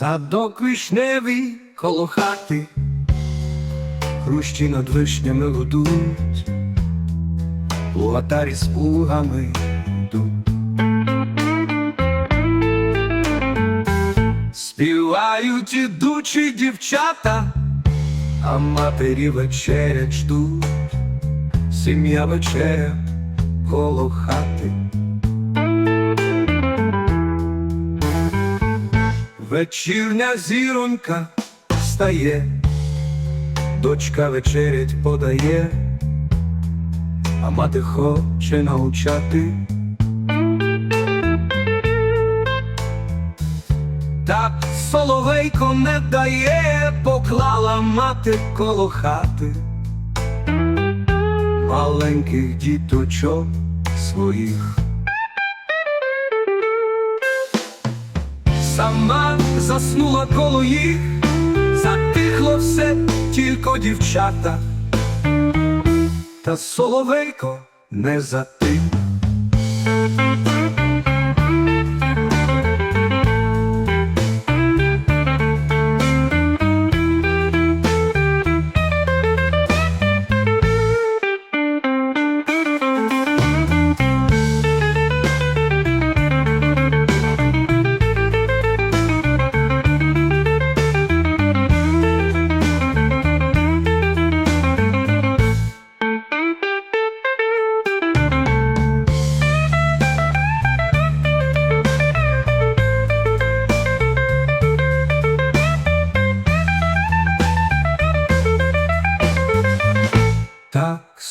Садок вишневий коло хати, хрущі над вишнями гудуть, Лугатарі з плугами йдуть. Співають ідучі дівчата, а матері вечерять ждуть, сім'я вечеря коло хати. Вечірня зіронька встає, дочка вечерять подає, а мати хоче научати. Так соловейко не дає, поклала мати коло хати маленьких діточок своїх. Сама заснула коло їх, затихло все, тільки дівчата, та соловейко не затих.